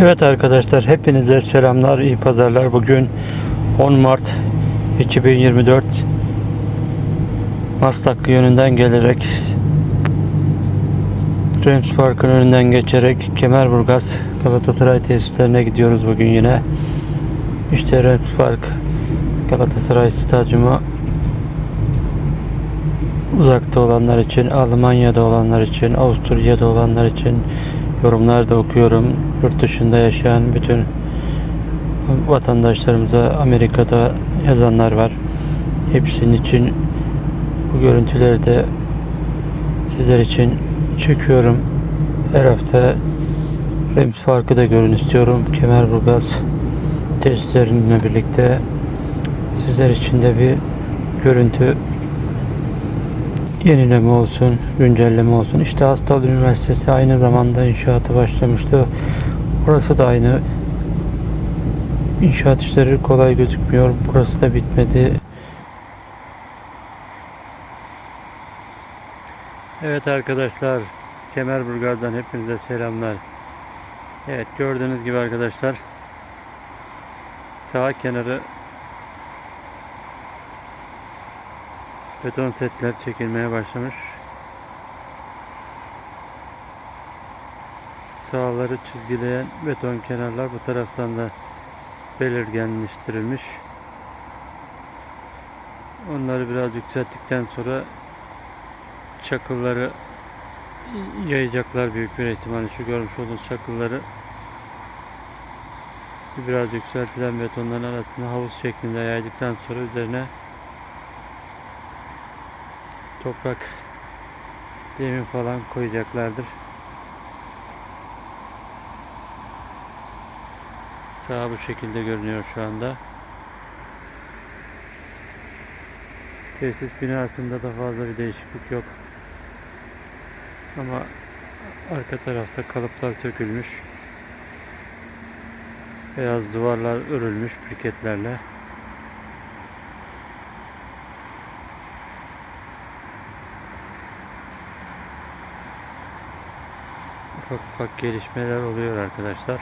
Evet arkadaşlar hepinize selamlar, iyi pazarlar. Bugün 10 Mart 2024 Maslaklı yönünden gelerek Rems Park'ın önünden geçerek Kemerburgaz Galatasaray tesislerine gidiyoruz bugün yine. İşte Rems Park Galatasaray Stadyumu uzakta olanlar için, Almanya'da olanlar için, Avusturya'da olanlar için yorumlar da okuyorum. Yurt dışında yaşayan bütün vatandaşlarımıza Amerika'da yazanlar var. Hepsinin için bu görüntüleri de sizler için çekiyorum. Her hafta Rems Farkı da görün istiyorum. Kemerburgaz testlerinle birlikte sizler için de bir görüntü yenileme olsun, güncelleme olsun. İşte Hastal Üniversitesi aynı zamanda inşaatı başlamıştı. Orası da aynı. İnşaat işleri kolay gözükmüyor. Burası da bitmedi. Evet arkadaşlar, Kemerburgaz'dan hepinize selamlar. Evet gördüğünüz gibi arkadaşlar sağ kenarı beton setler çekilmeye başlamış. Sağları çizgileyen beton kenarlar bu taraftan da belirgenleştirilmiş. Onları biraz yükselttikten sonra çakılları yayacaklar büyük bir ihtimalle şu görmüş olduğunuz çakılları biraz yükseltilen betonların arasına havuz şeklinde yaydıktan sonra üzerine toprak zemin falan koyacaklardır. Sağ bu şekilde görünüyor şu anda. Tesis binasında da fazla bir değişiklik yok. Ama arka tarafta kalıplar sökülmüş. Beyaz duvarlar örülmüş briketlerle. Ufak ufak gelişmeler oluyor arkadaşlar.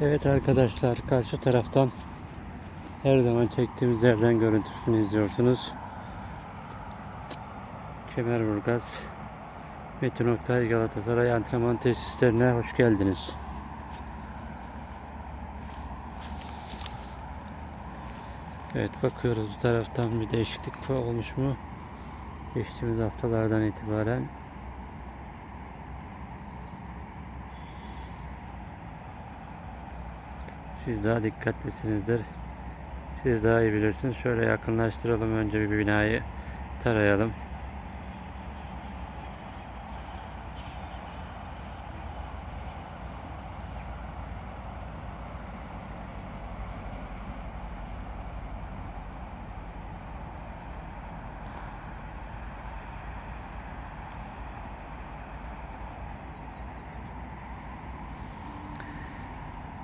Evet arkadaşlar karşı taraftan her zaman çektiğimiz yerden görüntüsünü izliyorsunuz. Kemerburgaz Metin Oktay Galatasaray antrenman tesislerine hoş geldiniz. Evet bakıyoruz bu taraftan bir değişiklik olmuş mu? Geçtiğimiz haftalardan itibaren Siz daha dikkatlisinizdir. Siz daha iyi bilirsiniz. Şöyle yakınlaştıralım önce bir binayı tarayalım.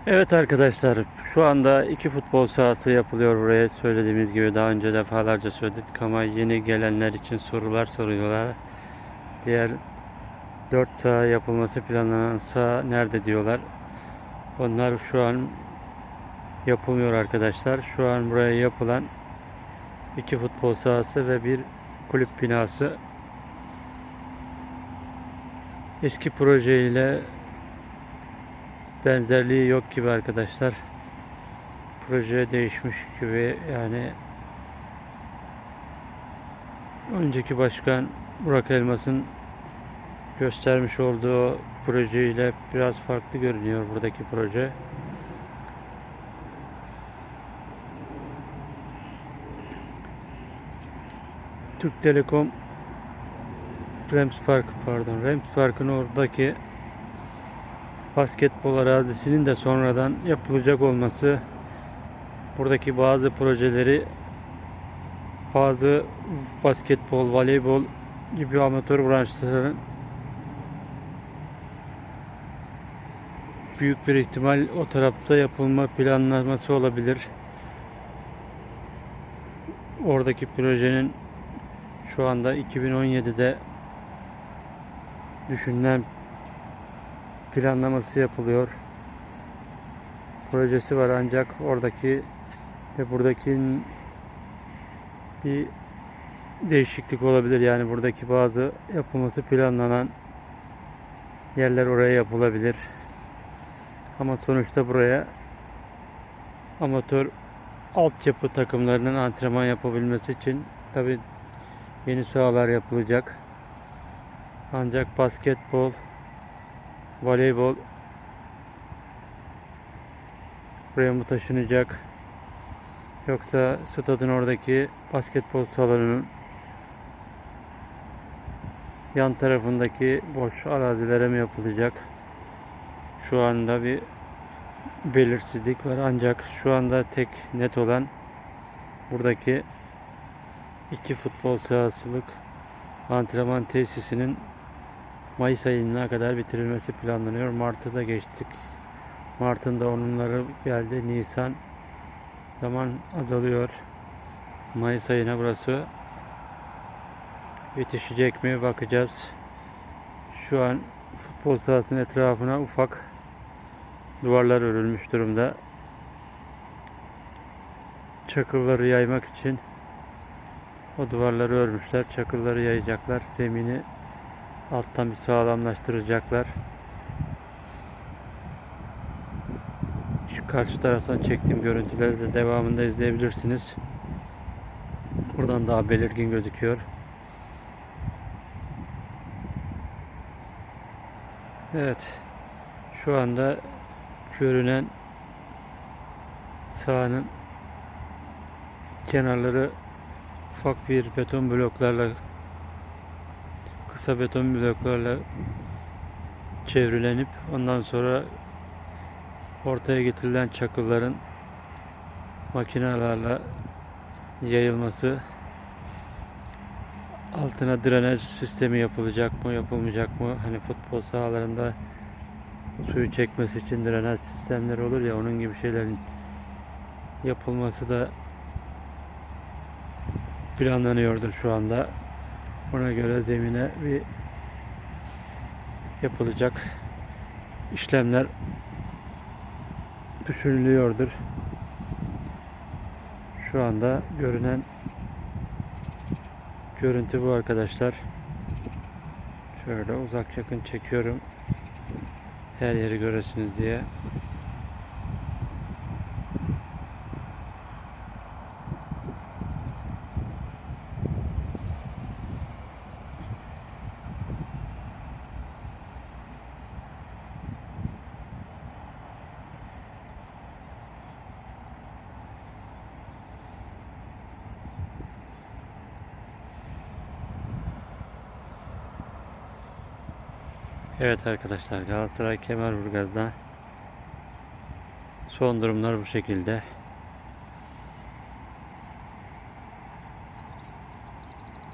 Evet arkadaşlar şu anda iki futbol sahası yapılıyor buraya söylediğimiz gibi daha önce defalarca söyledik ama yeni gelenler için sorular soruyorlar. Diğer 4 saha yapılması planlanan saha nerede diyorlar. Onlar şu an yapılmıyor arkadaşlar. Şu an buraya yapılan iki futbol sahası ve bir kulüp binası. Eski proje ile benzerliği yok gibi arkadaşlar. Proje değişmiş gibi yani önceki başkan Burak Elmas'ın göstermiş olduğu projeyle biraz farklı görünüyor buradaki proje. Türk Telekom Rems Park pardon Rems Park'ın oradaki basketbol arazisinin de sonradan yapılacak olması buradaki bazı projeleri bazı basketbol, voleybol gibi amatör branşların büyük bir ihtimal o tarafta yapılma planlaması olabilir. Oradaki projenin şu anda 2017'de düşünülen planlaması yapılıyor. Projesi var ancak oradaki ve buradaki bir değişiklik olabilir. Yani buradaki bazı yapılması planlanan yerler oraya yapılabilir. Ama sonuçta buraya amatör altyapı takımlarının antrenman yapabilmesi için tabi yeni sahalar yapılacak. Ancak basketbol, voleybol buraya mı taşınacak? Yoksa stadın oradaki basketbol salonunun yan tarafındaki boş arazilere mi yapılacak? Şu anda bir belirsizlik var ancak şu anda tek net olan buradaki iki futbol sahasılık antrenman tesisinin Mayıs ayına kadar bitirilmesi planlanıyor. Mart'ı da geçtik. Mart'ın da onunları geldi. Nisan zaman azalıyor. Mayıs ayına burası yetişecek mi bakacağız. Şu an futbol sahasının etrafına ufak duvarlar örülmüş durumda. Çakılları yaymak için o duvarları örmüşler. Çakılları yayacaklar. Zemini alttan bir sağlamlaştıracaklar. Şu karşı taraftan çektiğim görüntüleri de devamında izleyebilirsiniz. Buradan daha belirgin gözüküyor. Evet. Şu anda görünen sahanın kenarları ufak bir beton bloklarla kısa beton bloklarla çevrilenip ondan sonra ortaya getirilen çakılların makinelerle yayılması altına drenaj sistemi yapılacak mı yapılmayacak mı hani futbol sahalarında suyu çekmesi için drenaj sistemleri olur ya onun gibi şeylerin yapılması da planlanıyordur şu anda. Ona göre zemine bir yapılacak işlemler düşünülüyordur. Şu anda görünen görüntü bu arkadaşlar. Şöyle uzak yakın çekiyorum. Her yeri göresiniz diye. Evet arkadaşlar Galatasaray Kemerburgaz'da son durumlar bu şekilde.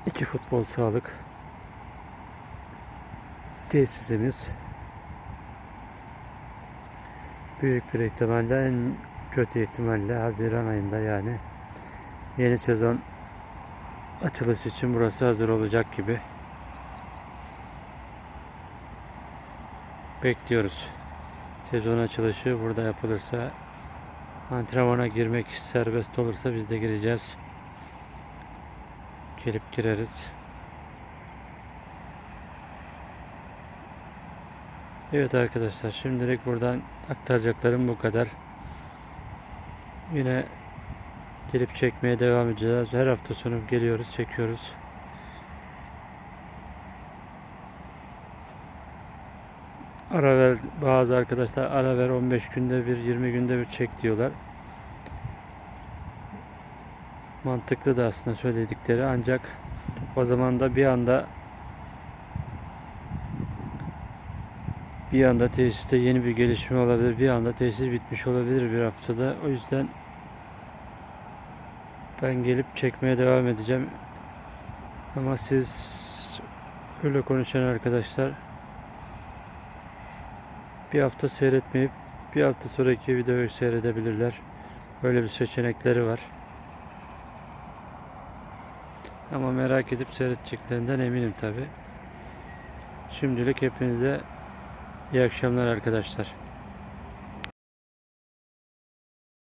İki futbol sağlık tesisimiz büyük bir ihtimalle en kötü ihtimalle Haziran ayında yani yeni sezon açılış için burası hazır olacak gibi. Bekliyoruz. Sezon açılışı burada yapılırsa antrenmana girmek serbest olursa biz de gireceğiz. Gelip gireriz. Evet arkadaşlar şimdilik buradan aktaracaklarım bu kadar. Yine gelip çekmeye devam edeceğiz. Her hafta sonu geliyoruz, çekiyoruz. Ara ver bazı arkadaşlar ara ver 15 günde bir 20 günde bir çek diyorlar. Mantıklı da aslında söyledikleri ancak o zaman da bir anda bir anda tesiste yeni bir gelişme olabilir. Bir anda tesis bitmiş olabilir bir haftada. O yüzden Ben gelip çekmeye devam edeceğim. Ama siz öyle konuşan arkadaşlar bir hafta seyretmeyip bir hafta sonraki videoyu seyredebilirler. Böyle bir seçenekleri var. Ama merak edip seyredeceklerinden eminim tabi. Şimdilik hepinize iyi akşamlar arkadaşlar.